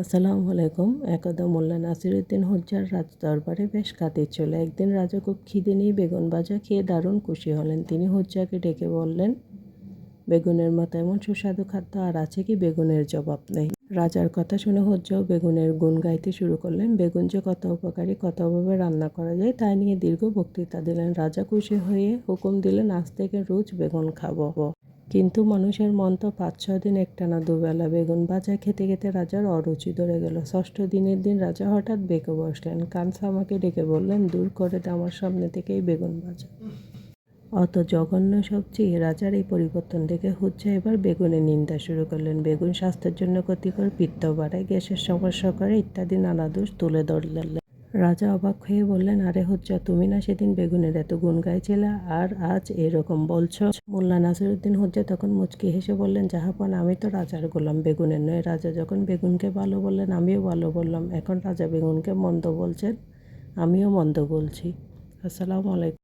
আসসালামু আলাইকুম। একদা মোল্লা নাসিরুদ্দিন হজ্জার রাজ দরবারে বেশ কাতির ছিল একদিন রাজা খুব খিদে নিয়ে বেগুন ভাজা খেয়ে দারুণ খুশি হলেন। তিনি হজ্জাকে ডেকে বললেন, বেগুনের মতো এমন সুস্বাদু খাদ্য আর আছে কি বেগুনের জবাব নেই? রাজার কথা শুনে হজ্জাও বেগুনের গুণ গাইতে শুরু করলেন। বেগুন যে কত উপকারী কতভাবে রান্না করা যায়, তা নিয়ে দীর্ঘ বক্তৃতা দিলেন। রাজা খুশি হয়ে হুকুম দিলেন, আজ থেকে রোজ বেগুন খাব। কিন্তু মানুষের মন তো পাঁচ ছ দিন একটানা দুবেলা বেগুন ভাজা খেতে খেতে রাজার অরুচি ধরে গেল। ষষ্ঠ দিনের দিন রাজা হঠাৎ বেঁকে বসলেন। কানসা আমাকে ডেকে বললেন, দূর করে আমার সামনে থেকেই বেগুন ভাজা। অত জঘন্য সবজি রাজার এই পরিবর্তন দেখে হচ্ছে এবার বেগুনের নিন্দা শুরু করলেন। বেগুন স্বাস্থ্যের জন্য ক্ষতিকর, পিত্ত বাড়ায়, গ্যাসের সমস্যা করে ইত্যাদি নানা দোষ তুলে ধরলেন। রাজা অবাক হয়ে বললেন, আরে হজ্জা তুমি না সেদিন বেগুনের এত গুণ গাইছিলে, আর আজ এরকম বলছ? মোল্লা নাসিরুদ্দিন হজ্জা তখন মুচকি হেসে বললেন, জাহাপন, আমি তো রাজার গোলাম, বেগুনের নয়। রাজা যখন বেগুনকে ভালো বললেন, আমিও ভালো বললাম। এখন রাজা বেগুনকে মন্দ বলছেন, আমিও মন্দ বলছি। আসসালামু আলাইকুম।